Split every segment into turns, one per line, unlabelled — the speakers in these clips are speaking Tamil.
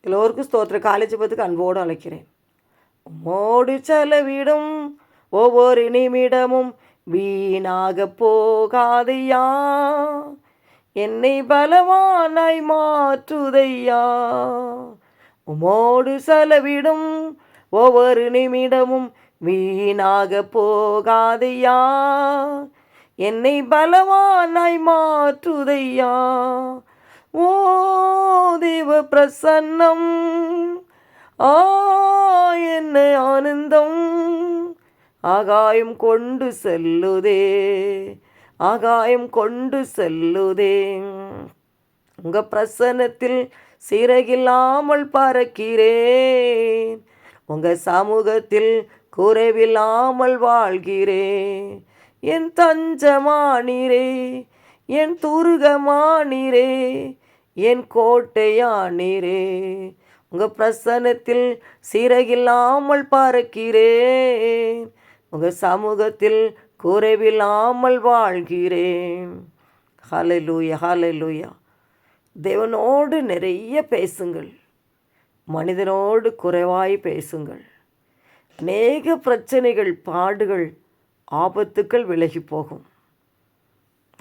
எல்லோருக்கும் ஸ்தோத்திர காலேஜ் பத்துக்கு அன்போடு அழைக்கிறேன். உம்மோடு செலவிடும் ஒவ்வொரு நிமிடமும் வீணாக போகாதையா? என்னை பலவானாய் மாற்றுதையா? உமோடு செலவிடும் ஒவ்வொரு நிமிடமும் வீணாக போகாதையா? என்னை பலவானாய் மாற்றுதையா? ஓ தேவ பிரசன்னம். ஆ என்ன ஆனந்தம். ஆகாயம் கொண்டு செல்லுதே. ஆகாயம் கொண்டு செல்லுதே. உங்க பிரசன்னத்தில் சிறகில்லாமல் பறக்கிறேன். உங்க சமூகத்தில் குறைவில்லாமல் வாழ்கிறேன். என் தஞ்சமானீரே என் துருகமானீரே என் கோட்டையானீரே உங்கள் பிரசன்னத்தில் சிறகில்லாமல் பார்க்கிறேன். உங்கள் சமூகத்தில் குறைவில்லாமல் வாழ்கிறேன். ஹலலூயா ஹலலூயா தேவனோடு நிறைய பேசுங்கள். மனிதனோடு குறைவாய் பேசுங்கள். அநேக பிரச்சனைகள் பாடுகள் ஆபத்துக்கள் விலகி போகும்.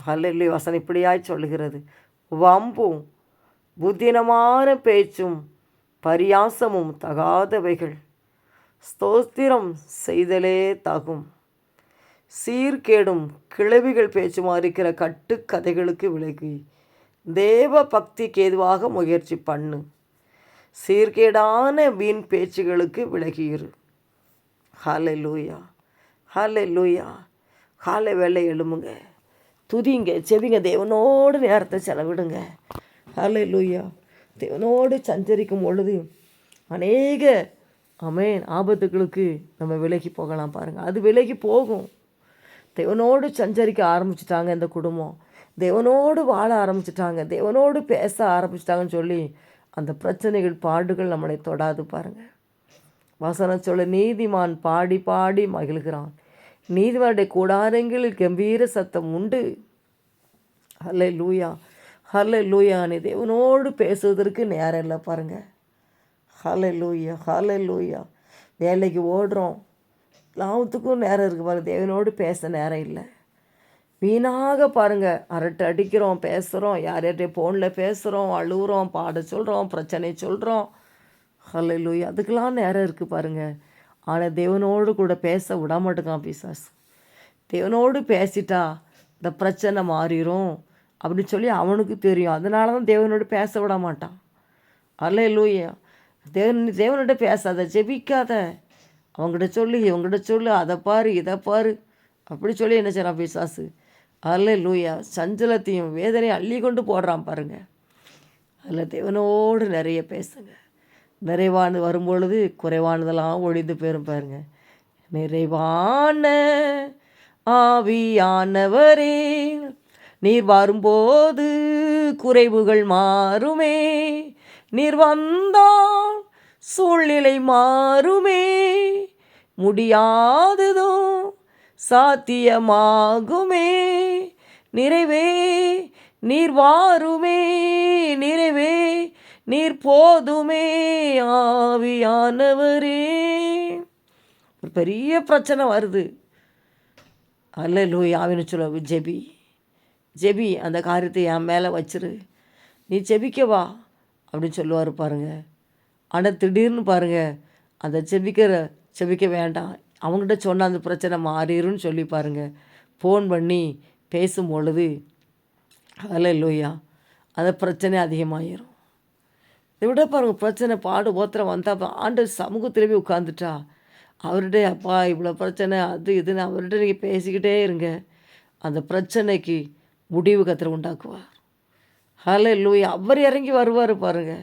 ஹalleluya வசனம் இப்படியாய் சொல்லுகிறது. வம்பும் புத்தினமான பேச்சும் பரியாசமும் தகாதவைகள். ஸ்தோத்திரம் செய்தலே தகும். சீர்கேடும் கிளவிகள் பேச்சுமா இருக்கிற கட்டுக்கதைகளுக்கு விலகி தேவ பக்திக்கு ஏதுவாக முயற்சி பண்ணு. சீர்கேடான வீண் பேச்சுகளுக்கு விலகியிரு ஹாலை லூயா ஹாலை லூயா காலை வேலை எழுமுங்க துதிங்க செவிங்க தேவனோடு நேரத்தை செலவிடுங்க. ஹலே லூயா தேவனோடு சஞ்சரிக்கும் பொழுது அநேக அமேன் ஆபத்துகளுக்கு நம்ம விலகி போகலாம் பாருங்கள் அது விலகி போகும். தேவனோடு சஞ்சரிக்க ஆரம்பிச்சிட்டாங்க இந்த குடும்பம். தேவனோடு வாழ ஆரம்பிச்சிட்டாங்க. தேவனோடு பேச ஆரம்பிச்சிட்டாங்கன்னு சொல்லி அந்த பிரச்சனைகள் பாடுகள் நம்மளை தொடாது பாருங்கள் வசனம் சொல்ல நீதிமான் பாடி பாடி மகிழ்கிறான். நீதிமானுடைய கூடாரங்களில் கம்பீர சத்தம் உண்டு. அல்ல லூயா ஹல்லே லூயா நீ தேவனோடு பேசுவதற்கு நேரம் இல்லை பாருங்கள் ஹல லூயா ஹலே லூயா வேலைக்கு ஓடுறோம். லாபத்துக்கும் நேரம் இருக்குது பாருங்கள் தேவனோடு பேச நேரம் இல்லை. வீணாக பாருங்கள் அரட்டை அடிக்கிறோம் பேசுகிறோம் யார் யார்கிட்டயும் ஃபோனில் பேசுகிறோம் அழுகுறோம் பாட சொல்கிறோம் பிரச்சனை சொல்கிறோம் ஹலே லூயா அதுக்கெலாம் நேரம் இருக்குது பாருங்கள் ஆனால் தேவனோடு கூட பேச விட மாட்டேங்கான் பிசாஸ் தேவனோடு பேசிட்டா இந்த பிரச்சனை மாறிடும் அப்படின்னு சொல்லி அவனுக்கு தெரியும். அதனால தான் தேவனோடு பேச விட மாட்டான். அல்ல லூயா தேவன் தேவன்கிட்ட பேசாத ஜெபிக்காத. அவங்ககிட்ட சொல்லு இவங்ககிட்ட சொல்லு அதை பாரு இதை பாரு. அப்படி சொல்லி என்ன செய்கிறான் பிசாசு? அல்ல லூயா சஞ்சலத்தையும் வேதனையும் அள்ளி கொண்டு போடுறான் பாருங்கள் அதில் தேவனோடு நிறைய பேசுங்க. நிறைவானது வரும்பொழுது குறைவானதெல்லாம் ஒழிந்து போயிரும் பாருங்க. நிறைவான ஆவியானவரே. நீர் வரும்போது குறைவுகள் மாறுமே. நீர் வந்தால் சூழ்நிலை மாறுமே. முடியாததோ சாத்தியமாகுமே. நிறைவே நீர் வாருமே. நிறைவே நீர் போதுமே ஆவியானவரே. ஒரு பெரிய பிரச்சனை வருது. அல்ல லூய் ஆவின்னு சொல்ல ஜெபி. ஜெபி அந்த காரியத்தை என் மேலே வச்சிரு. நீ ஜெபிக்க வா அப்படின்னு சொல்லுவார் பாருங்கள் ஆனால் திடீர்னு பாருங்க அந்த செபிக்கிற செபிக்க வேண்டாம். அவங்ககிட்ட சொன்ன அந்த பிரச்சனை மாறிடும்னு சொல்லி பாருங்க. ஃபோன் பண்ணி பேசும் பொழுது அதில் இல்லையா அந்த பிரச்சனை அதிகமாகிடும் இதை விட பாருங்கள் பிரச்சனை பாடு ஓத்திரம் வந்தால் ஆண்டு சமூக போய் உட்காந்துட்டா அவர்கிட்ட அப்பா இவ்வளோ பிரச்சனை அது இதுன்னு அவர்கிட்ட நீங்கள் பேசிக்கிட்டே இருங்க. அந்த பிரச்சனைக்கு முடிவு கத்திர உண்டாக்குவார். ஹலோ லூய் அவர் இறங்கி வருவார் பாருங்க.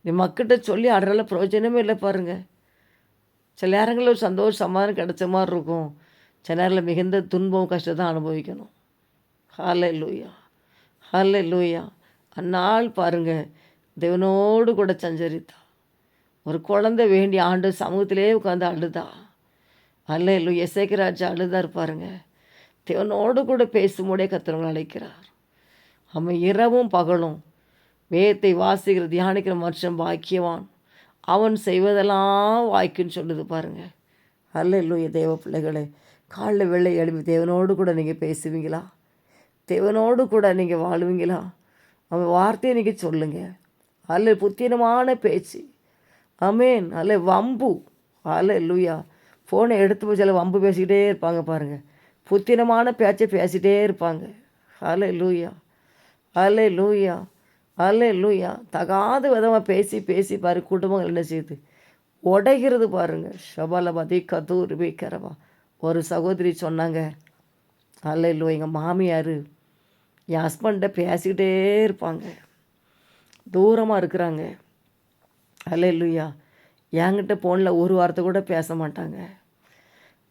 நீ மக்கள்கிட்ட சொல்லி அடரால் பிரயோஜனமே இல்லை பாருங்க. சில நேரங்களில் ஒரு சந்தோஷம் சமாதானம் கிடைச்ச மாதிரி இருக்கும். சில நேரத்தில் மிகுந்த துன்பம் கஷ்டத்தை அனுபவிக்கணும். ஹாலே லூயா ஹாலே லூயா அந்நாள் பாருங்க தேவனோடு கூட சஞ்சரித்தா. ஒரு குழந்தை வேண்டிய ஆண்டு சமூகத்திலே உட்காந்து அழுதா அல்ல இல்லை எசைக்கராஜா அழுதா இருப்பாருங்க. தேவனோடு கூட பேசும்போதே கத்திரவங்களை அழைக்கிறார். அவன் இரவும் பகலும் வேதத்தை வாசிக்கிற தியானிக்கிற மனுஷன் பாக்கியவான். அவன் செய்வதெல்லாம் வாய்க்குன்னு சொல்லுது பாருங்கள் அல்ல இல்லைய தேவ பிள்ளைகளே காலைல வெள்ளை எழுப்பி தேவனோடு கூட நீங்கள் பேசுவீங்களா? தேவனோடு கூட நீங்கள் வாழுவீங்களா? அவன் வார்த்தையை நீங்கள் சொல்லுங்கள் அல்ல புத்தினமான பேச்சு. அமேன் அல்ல வம்பு. அல்ல லூயா ஃபோனை எடுத்து போய் சில வம்பு பேசிக்கிட்டே இருப்பாங்க பாருங்கள் புத்தினமான பேச்சை பேசிகிட்டே இருப்பாங்க. அலை லூயா அல்ல லூயா அல்ல லூயா தகாத விதமாக பேசி பேசி பாரு குடும்பங்கள் என்ன செய்யுது? உடைகிறது பாருங்க. ஷபலபதி கதூர் வைக்கிறவா ஒரு சகோதரி சொன்னாங்க அல்ல இல்லை எங்கள் மாமியார் என் ஹஸ்பண்டை பேசிக்கிட்டே இருப்பாங்க. தூரமாக இருக்கிறாங்க. அல்ல இல்லையா என்கிட்ட ஃபோனில் ஒரு வார்த்தை கூட பேச மாட்டாங்க.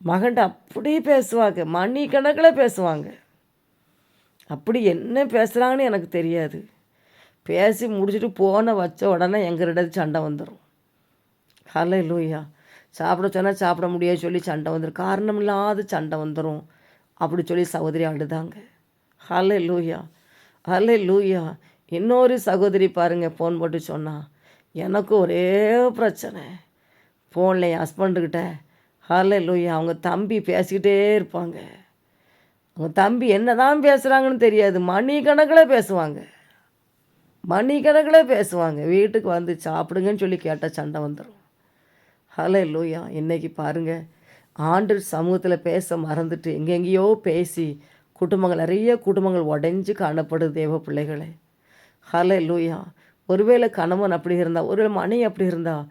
மகன்கிட்ட அப்படி பேசுவாங்க. மணி கணக்கில் பேசுவாங்க. அப்படி என்ன பேசுகிறாங்கன்னு எனக்கு தெரியாது. பேசி முடிச்சுட்டு போன வச்ச உடனே எங்கள் ரெண்டு சண்டை வந்துடும் ஹலோ லூயா சாப்பிட சொன்னால் சாப்பிட முடியாது சொல்லி சண்டை வந்துடும் காரணம் இல்லாத சண்டை வந்துடும் அப்படி சொல்லி சகோதரி அழுதாங்க. ஹலே லூயா ஹலே லூயா இன்னொரு சகோதரி பாருங்கள் ஃபோன் போட்டு சொன்னால் எனக்கு ஒரே பிரச்சனை. ஃபோனில் என் ஹஸ்பண்டுக்கிட்ட ஹலே லூயா அவங்க தம்பி பேசிக்கிட்டே இருப்பாங்க. அவங்க தம்பி என்ன தான் பேசுகிறாங்கன்னு தெரியாது. மணி கணக்கில் பேசுவாங்க. மணி கணக்கில் பேசுவாங்க. வீட்டுக்கு வந்து சாப்பிடுங்கன்னு சொல்லி கேட்டால் சண்டை வந்துடும் ஹலே லூயா இன்றைக்கி பாருங்கள் ஆண்டு சமூகத்தில் பேச மறந்துட்டு எங்கெங்கேயோ பேசி குடும்பங்கள் நிறைய குடும்பங்கள் உடஞ்சி காணப்படுது தேவ பிள்ளைகளை. ஹலே லூயா ஒருவேளை கணவன் அப்படி இருந்தால் ஒருவேளை மணி அப்படி இருந்தால்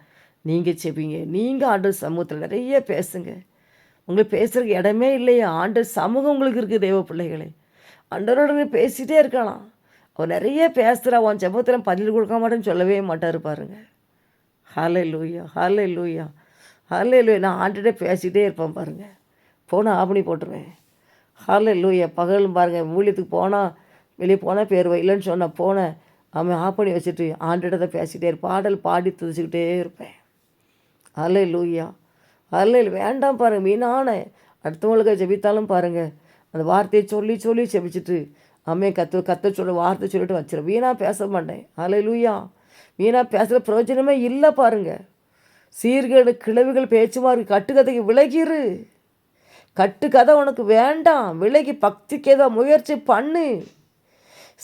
நீங்கள் செபிங்க. நீங்கள் ஆண்டு சமூகத்தில் நிறைய பேசுங்க. உங்களுக்கு பேசுகிறதுக்கு இடமே இல்லையா. ஆண்டு சமூகம் உங்களுக்கு இருக்குது தெய்வ பிள்ளைகளே. அண்டரோட பேசிகிட்டே இருக்கலாம். அவர் நிறைய பேசுகிறா உன் ஜபத்தில் பதில் கொடுக்க மாட்டேன்னு சொல்லவே மாட்டார் பாருங்க. ஹாலே லூயா ஹாலே லூயா ஹாலே லூயா நான் ஆண்டுகிட்டே பேசிகிட்டே இருப்பேன் பாருங்கள் ஃபோனை ஆஃப் பண்ணி போட்டுருவேன். ஹாலே லூயா பகலும் பாருங்கள் ஊழியத்துக்கு போனால் வெளியே போனால் பேர் இல்லைன்னு சொன்னால் போனேன். அவன் ஆஃப் பண்ணி வச்சுட்டு ஆண்டுகிட்ட பேசிக்கிட்டே இருப்பேன். பாடல் பாடி துதிச்சுக்கிட்டே இருப்பேன். அலை லூயா ஹலே வேண்டாம் பாருங்கள் மீனான. அடுத்தவங்களுக்கு ஜெபித்தாலும் பாருங்கள் அந்த வார்த்தையை சொல்லி சொல்லி ஜெபிச்சுட்டு அம்மையை கற்று கத்த சொல்ல வார்த்தை சொல்லிட்டு வச்சிடும் வீணாக பேச மாட்டேன். அலை லூயா வீணாக பேசுகிற பிரயோஜனமே இல்லை பாருங்கள் சீர்கேடு கிழவிகள் பேச்சுமாறு கட்டுக்கதைக்கு விலகிரு. கட்டுக்கதை உனக்கு வேண்டாம். விலகி பக்திக்கு ஏதோ முயற்சி பண்ணு.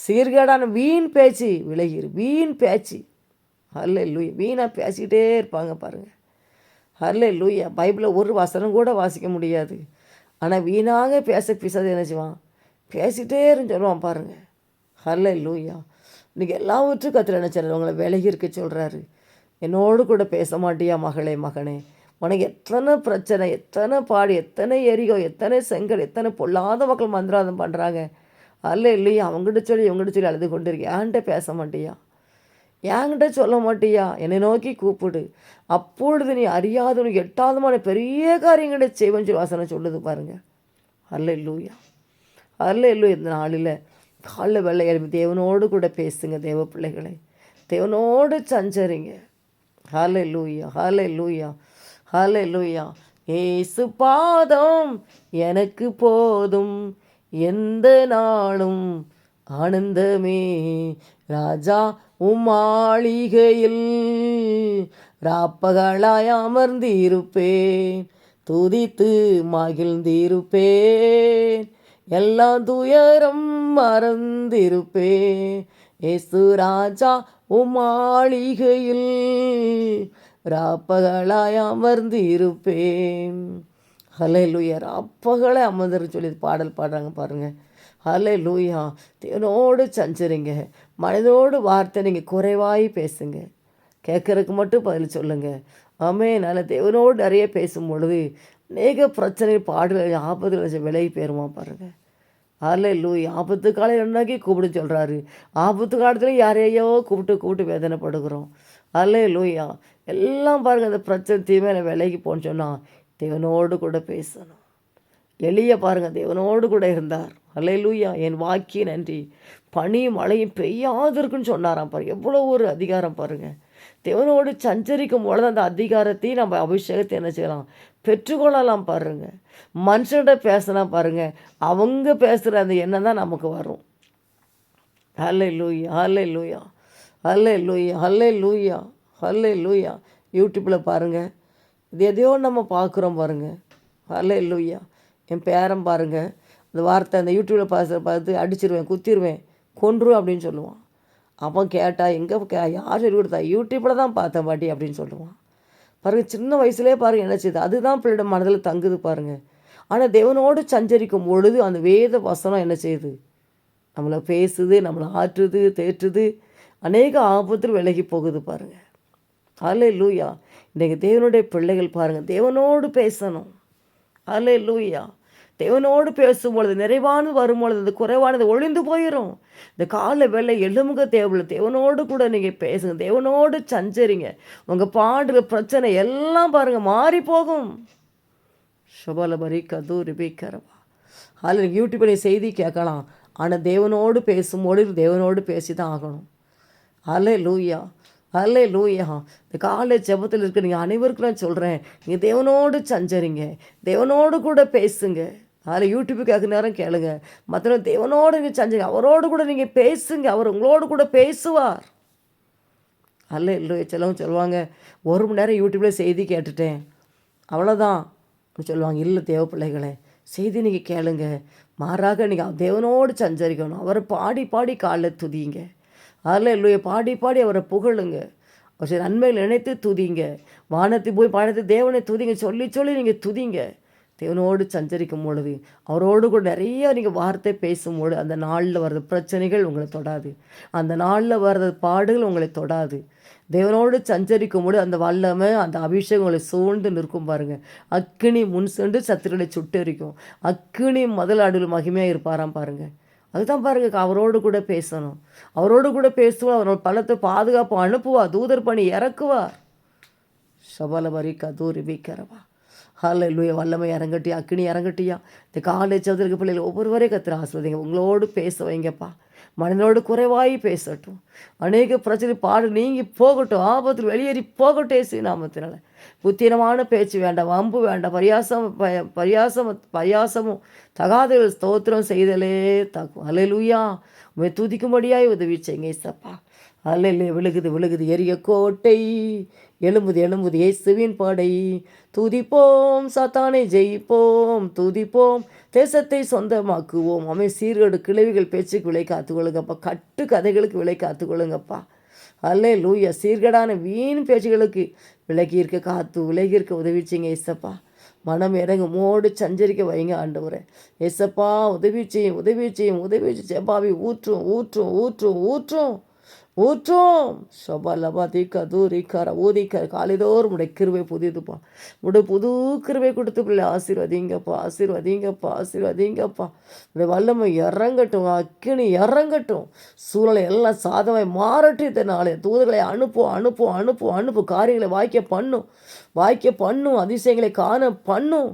சீர்கேடான வீண் பேச்சு விலகிரு. வீண் பேச்சு. அல்ல லூயா வீணாக பேசிக்கிட்டே இருப்பாங்க பாருங்கள் ஹர்லே லூயா பைபிளை ஒரு வசனம் கூட வாசிக்க முடியாது. ஆனால் வீணாக பேச பிசாது என்ன செய்வான்? பேசிகிட்டே இருந்து சொல்லுவான் பாருங்கள் ஹர்லே லூயா இன்றைக்கி எல்லாவற்றும் கத்திர நினச்சார் உங்களை விலகி இருக்க சொல்கிறாரு என்னோடு கூட பேச மாட்டியா மகளே மகனே? உனக்கு எத்தனை பிரச்சனை எத்தனை பாடு எத்தனை எரிகோ எத்தனை செங்கல் எத்தனை பொல்லாத மக்கள் மந்திராதம் பண்ணுறாங்க அல்ல இல்லையா அவங்ககிட்ட சொல்லி இவங்ககிட்ட சொல்லி அழுது கொண்டு இருக்கேன் ஏன்ட்ட பேச மாட்டியா? என்கிட்ட சொல்ல மாட்டியா? என்னை நோக்கி கூப்பிடு. அப்பொழுது நீ அறியாதவனுக்கு எட்டாதமான பெரிய காரியங்களை செய்வன் சொல்லி வாசனை சொல்லுது பாருங்கள் அல்ல இல்லையா அல்ல இல்லை இந்த நாளில். காலைல வெள்ளை எழுப்பி தேவனோடு கூட பேசுங்க தேவ பிள்ளைகளை. தேவனோடு சஞ்சரிங்க. ஹாலே லூயா ஹாலே லூயா ஹாலே லூயா ஏசு பாதம் எனக்கு போதும். எந்த நாளும் ஆனந்தமே. ராஜா உம்மாளிகையில் ராப்பகளாய் அமர்ந்திருப்பேன். துதித்து மகிழ்ந்திருப்பேன். எல்லாம் துயரம் மறந்திருப்பேன். ஏசு ராஜா உமாளிகையில் ராப்பகளாய் அமர்ந்து இருப்பேன் ஹலே லூயா அமர்ந்துருன்னு அமர்ந்து சொல்லி பாடல் பாடுறாங்க பாருங்கள் ஹலே லூயா தேவனோடு சஞ்சரிங்க. மனதோடு வார்த்தை நீங்கள் குறைவாய் பேசுங்க. கேட்குறதுக்கு மட்டும் பதில் சொல்லுங்கள் ஆமே நல்ல தேவனோடு நிறைய பேசும் பொழுது அநேக பிரச்சனை பாடல் ஆபத்தில் விலகி போயிருமா பாருங்கள் அதில் லூய் ஆபத்து காலம் என்னாக்கி கூப்பிட்டு சொல்கிறாரு ஆபத்து காலத்தில் யாரையோ கூப்பிட்டு கூப்பிட்டு வேதனைப்படுகிறோம். அதில் லூயா எல்லாம் பாருங்கள் அந்த பிரச்சனை தீமையில விலகி போன்னு சொன்னால் தேவனோடு கூட பேசணும். எளிய பாருங்கள் தேவனோடு கூட இருந்தார். அல்ல லூயா என் வாக்கிய நன்றி. பனியும் மழையும் பெய்யாது இருக்குன்னு சொன்னாராம் பாருங்க. எவ்வளோ ஒரு அதிகாரம் பாருங்கள் தேவனோடு சஞ்சரிக்கும் பொழுது அந்த அதிகாரத்தையும் நம்ம அபிஷேகத்தை என்ன செய்யலாம்? பெற்றுக்கொள்ளலாம் பாருங்கள் மனுஷன்கிட்ட பேசினா பாருங்கள் அவங்க பேசுகிற அந்த எண்ணம் தான் நமக்கு வரும். ஹல்லே லூயா ஹல்லே லூயா ஹல்லே லூயா ஹல்லே லூயா ஹல்லே லூயா யூடியூப்பில் பாருங்கள் இது எதையோ நம்ம பார்க்குறோம் பாருங்கள் ஹல்லே லூயா என் பேரன் பாருங்கள் அந்த வார்த்தை அந்த யூடியூப்பில் பார்த்து பார்த்து அடிச்சிருவேன் குத்திடுவேன் கொன்றுவேன் அப்படின்னு சொல்லுவான். அவன் கேட்டால் எங்கே கே யார் சொல்லி கொடுத்தா? யூடியூப்பில் தான் பார்த்தேன் பாட்டி அப்படின்னு சொல்லுவான். பாருங்கள் சின்ன வயசுலேயே பாருங்க என்ன செய்யுது அதுதான் பிள்ளையோட மனதில் தங்குது பாருங்கள் ஆனால் தேவனோடு சஞ்சரிக்கும் பொழுது அந்த வேத வசனம் என்ன செய்யுது நம்மளை பேசுது நம்மளை ஆற்றுது தேற்றுது. அநேக ஆபத்தில் விலகி போகுது பாருங்கள் அலே லூயா இன்றைக்கு தேவனுடைய பிள்ளைகள் பாருங்கள் தேவனோடு பேசணும். அலே லூயா தேவனோடு பேசும்பொழுது நிறைவானது வரும்பொழுது அது குறைவானது ஒளிந்து போயிடும் இந்த கால வேலை எலும்புக தேவையில்ல தேவனோடு கூட நீங்கள் பேசுங்க தேவனோடு சஞ்சரிங்க. உங்கள் பாடுற பிரச்சனை எல்லாம் பாருங்கள் மாறி போகும். சுபலபரி கதூரி பீக்கரவா அதில் யூடியூப்பில் செய்தி கேட்கலாம். ஆனால் தேவனோடு பேசும்போது தேவனோடு பேசி தான் ஆகணும். அலே லூயா அல்லே லூயா இந்த காலை ஜபத்தில் இருக்க நீங்கள் அனைவருக்கும் நான் சொல்கிறேன் நீங்கள் தேவனோடு சஞ்சரிங்க தேவனோடு கூட பேசுங்க. அதில் யூடியூப்புக்காக நேரம் கேளுங்க. மற்ற தேவனோடு நீங்கள் சஞ்சரிங்க அவரோடு கூட நீங்கள் பேசுங்க. அவர் உங்களோடு கூட பேசுவார். அல்ல இல்லை சிலவங்க சொல்லுவாங்க ஒரு மணி நேரம் யூடியூப்பில் செய்தி கேட்டுட்டேன். அவ்வளோதான் சொல்லுவாங்க இல்லை தேவ பிள்ளைகளே செய்தி நீங்கள் கேளுங்க. மாறாக நீங்கள் தேவனோடு சஞ்சரிக்கணும். அவரை பாடி பாடி காலில் துதிங்க அதில் இல்லையே பாடி பாடி அவரை புகழுங்க. அவர் நன்மைகள் நினைத்து துதிங்க வானத்தை போய் பாடத்து தேவனை துதிங்க. சொல்லி சொல்லி நீங்கள் துதிங்க. தேவனோடு சஞ்சரிக்கும் பொழுது அவரோடு கூட நிறைய நீங்கள் வார்த்தை பேசும்போது அந்த நாளில் வர்றது பிரச்சனைகள் உங்களை தொடாது. அந்த நாளில் வர்றது பாடுகள் உங்களை தொடாது. தேவனோடு சஞ்சரிக்கும் போது அந்த வல்லமை அந்த அபிஷேகம் உங்களை சூழ்ந்து நிற்கும் பாருங்கள் அக்கினி முன் சென்று சத்துருளை சுட்டரிக்கும் அக்கினி முதல் அடுவில் மகிமையாக இருப்பாராம் பாருங்கள் அதுதான் பாருங்க அவரோடு கூட பேசணும். அவரோடு கூட பேசுவோம் அவரோட பலத்தை பாதுகாப்பு அனுப்புவா தூதர் பணி இறக்குவா. சபலபரி கதூரி வீக்கரவா ஹால லூய வல்லமை இறங்கட்டியா? அக்கினி இறங்கட்டியா? இந்த காலேஜ் சதுருக்கு பிள்ளைகள் ஒவ்வொருவரே கத்திர ஆசிர்வதிங்க. உங்களோடு பேச வைங்கப்பா. மனிதனோடு குறைவாய் பேசட்டும். அநேக பிரச்சனை பாடு நீங்கி போகட்டும். ஆபத்தில் வெளியேறி போகட்டும் ஏசி நாமத்தினால. புத்தீனமான பேச்சு வேண்டாம். வம்பு வேண்டாம். பரியாசம் பரியாசம் பரியாசமும் தகாத ஸ்தோத்திரம் செய்தலே தாக்கும். அலையிலூயா உண்மை துதிக்கும்படியாய் உதவி செய்யுங்க இசப்பா அல்ல விழுகுது விழுகுது எரிய கோட்டை. எழும்புது எழும்புது இயேசுவின் படை. துதிப்போம் சாத்தானை ஜெயிப்போம் துதிப்போம் தேசத்தை சொந்தமாக்குவோம். அமை சீர்கேடு கிழவிகள் பேச்சுக்கு விலை காத்துக்கொள்ளுங்கப்பா. கட்டு கதைகளுக்கு விலை காத்துக்கொள்ளுங்கப்பா. அல்லே லூயா சீர்கேடான வீண் பேச்சுகளுக்கு விலகி இருக்க காத்து விலகி இருக்க உதவிச்சிங்க இசப்பா மனம் இறங்கு மோடு சஞ்சரிக்க வைங்க ஆண்டவரே. எசப்பா உதவி செய்யும் உதவி செய்யும் உதவி செய்யும் செப்பாவி ஊற்றும் ஊற்றும் ஊற்றும் ஊற்றும். ஊற்றும். சபா லபா கர ஊதி கர காலைதோறும் உடைய கிருவை புதிதுப்பா. உடைய புது கிருவை கொடுத்து பிள்ளை ஆசீர்வதிங்கப்பா ஆசீர்வதிங்கப்பா ஆசீர்வதிங்கப்பா. உடைய வல்லமை இறங்கட்டும் அக்கினி இறங்கட்டும். சூழலை எல்லாம் சாதமாய் மாறட்டும் இதனாலே தூதர்களை அனுப்பும் அனுப்பும் அனுப்பும் அனுப்பு. காரியங்களை வாய்க்க பண்ணும். வாய்க்க பண்ணும் அதிசயங்களை காண பண்ணும்.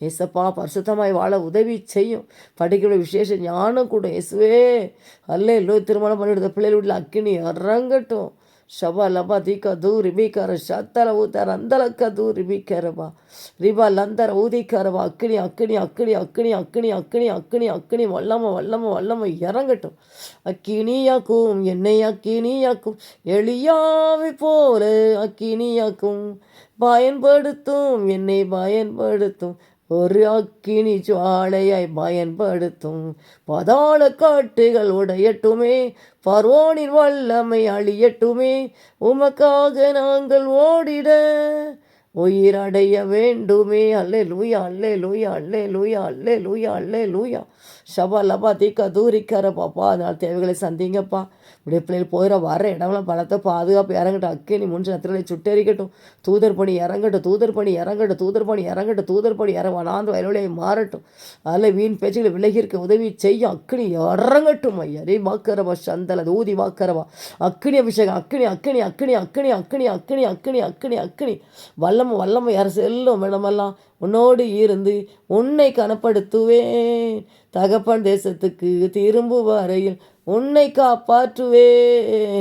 ஏசப்பா பரிசுத்தமாய் வாழ உதவி செய்யும். படிக்கிற விசேஷ ஞானம் கூட இயேசுவே. அல்ல எல்லோ திருமணம் பண்ணிடுற பிள்ளைகள் வீட்டில் அக்கினி இறங்கட்டும். ஷபா லபா தீக்கா தூ ரிபிக்கார சத்தல ஊத்தார அந்தலக்கா தூ ரிபிக்காரபா ரிபா லந்தர ஊதிக்காரபா அக்கினி அக்கினி அக்கினி அக்கினி அக்கினி அக்கினி அக்கினி அக்கினி வல்லம வல்லம வல்லம இறங்கட்டும். அக்கினியாக்கும் என்னை அக்கினியாக்கும். எளியாவி போல அக்கினியாக்கும். பயன்படுத்தும் என்னை பயன்படுத்தும். ஒரு அக்கினி ஜுவாலையாய் பயன்படுத்தும். பதாள காட்டுகள் உடையட்டுமே பர்வோனின் வல்லமை அழியட்டுமே உமக்காக நாங்கள் ஓடிட உயிரடைய வேண்டுமே. அல்லே லூயா அல்லே லூயா அல்லே லூயா அல்லே லூயா அல்லே லூயா ஷபா லபா தீக்கா தூரிக்கார பாப்பா அதனால் தேவைகளை சந்திங்கப்பா. இப்படி பிள்ளைகள் போயிட வர இடம்லாம் பலத்தை பாதுகாப்பு இறங்கட்டும். அக்கினி முன் சத்திரலை சுட்டெரிக்கட்டும். தூதர் பணி இறங்கட்டும். தூதர் பணி இறங்கட்டும். தூதர் பணி இறங்கட்டும். தூதர் பணி இறங்க வனாந்து வயலுடைய மாறட்டும். அதில் வீண் பேச்சுகளை விலகிருக்க உதவி செய்யும் அக்கினி இறங்கட்டும் ஐயா. ரே வாக்கரவா சந்தல ஊதி வாக்கரவா. அக்கினி அபிஷேகம் அக்கினி அக்கினி அக்கினி அக்கினி அக்கினி அக்கினி அக்கினி அக்கினி அக்கினி. வல்லம வல்லம யார் செல்லும் இடமெல்லாம் உன்னோடு இருந்து உன்னை கனப்படுத்துவேன். தகப்பன் தேசத்துக்கு திரும்பு வரையில் உன்னை காப்பாற்றுவே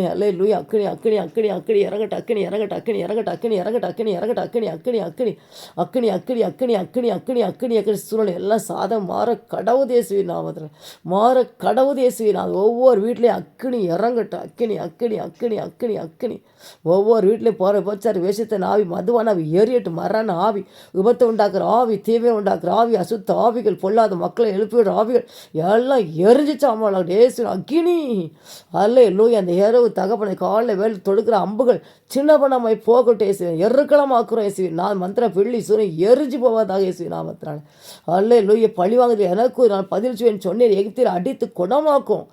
அல்ல லூய் அக்கினி அக்கினி அக்கினி அக்கினி இறங்கட்ட அக்கினி இறங்கட்ட அக்கினி இறங்கட்ட அக்கினி இறங்கட்ட அக்கினி இறங்கட்ட அக்கினி அக்கினி அக்கினி அக்கினி அக்கினி அக்கினி அக்கினி அக்கினி அக்கினி அக்கினி சூழ்நிலை எல்லாம் சாதம் மாற கடவு தேசுவி நாமத்தில் மாற கடவு தேசுவி நான் ஒவ்வொரு வீட்லேயும் அக்கினி இறங்கட்ட அக்கினி அக்கினி அக்கினி அக்கினி அக்கினி ஒவ்வொரு வீட்லேயும் போகிற போச்சார் வேஷத்தை ஆவி மதுவான ஆவி எரியட்டு மரண ஆவி விபத்தை உண்டாக்குற ஆவி தீமை உண்டாக்குற ஆவி அசுத்த ஆவிகள் பொல்லாத மக்களை எழுப்பிவிடுற ஆவிகள் எல்லாம் எரிஞ்சிச்சாமல் டேசு அக்கினி அல்ல லூய் அந்த இரவு தகப்பனை காலில் வேலை தொடுக்கிற அம்புகள் சின்ன பண்ணமாய் போகட்டும் இயேசுவேன் எருக்களமாக்குறோம் இயேசுவேன் நான் மந்திர வெள்ளி சூரியன் எரிஞ்சு போவதாக இயேசுவி நாமத்தினால அல்ல லூய பழி வாங்குது எனக்கு நான் பதில் செய்வேன் சொன்னேன். எகிப்தில் அடித்து குணமாக்கும்.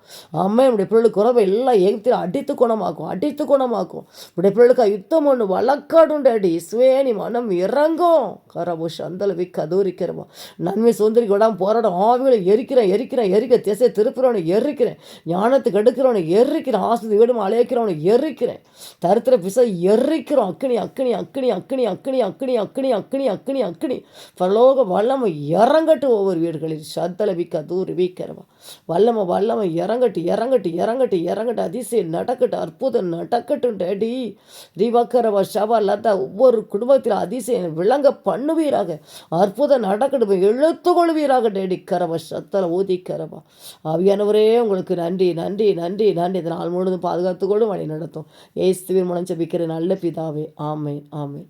அம்மா என்னுடைய பிள்ளைகளுக்கு குறவை எல்லாம் எகிப்தில் அடித்து குணமாக்கும். அடித்து குணமாக்கும். இப்படி பிள்ளைகளுக்கு யுத்தம் ஒன்று வழக்காடும் டேடி சுவேனி மனம் இறங்கும். கரபுஷ் அந்த விக்க நன்மை சுந்தரிக்கு விடாமல் போராடும். ஆவிகளை எரிக்கிறேன் எரிக்கிறேன் எரிக்க திசை திருப்புறவனை எரிக்கிறேன். ஞானத்துக்கு எடுக்கிறவனை எரிக்கிறேன். ஆசிரியர் வீடும் அழைக்கிறவனை எரிக்கிறேன். தரித்திர பிசை எரிக்கிறோம். அக்னி அக்னி அக்னி அக்னி அக்னி அக்னி அக்னி அக்னி அக்னி அக்னி. பரலோக வல்லமை இறங்கட்டு ஒவ்வொரு வீடுகளில் சத்தல விக்க வீக்கிறவா வல்லமை வல்லமை இறங்கட்டு இறங்கட்டு இறங்கட்டு இறங்கட்டு. அதிசயம் நடக்கட்டு அற்புதம் நடக்கட்டும் டேடி ரிவக்கரவா ஷவா லதா ஒவ்வொரு குடும்பத்தில் அதிசயம் விளங்க பண்ணுவீராக. அற்புதம் நடக்கட்டும் இழுத்து கொள்வீராக டேடி கரவா சத்தல ஊதி கரவா. அவியானவரே உங்களுக்கு நன்றி நன்றி நன்றி. நன்றி இந்த நாள் முழுவதும் பாதுகாத்துக்கொள்ளும் வழி நடத்தும். ஏஸ்துவின் மூலம் இருக்கிற நல்ல பிதாவே. ஆமேன் ஆமேன்.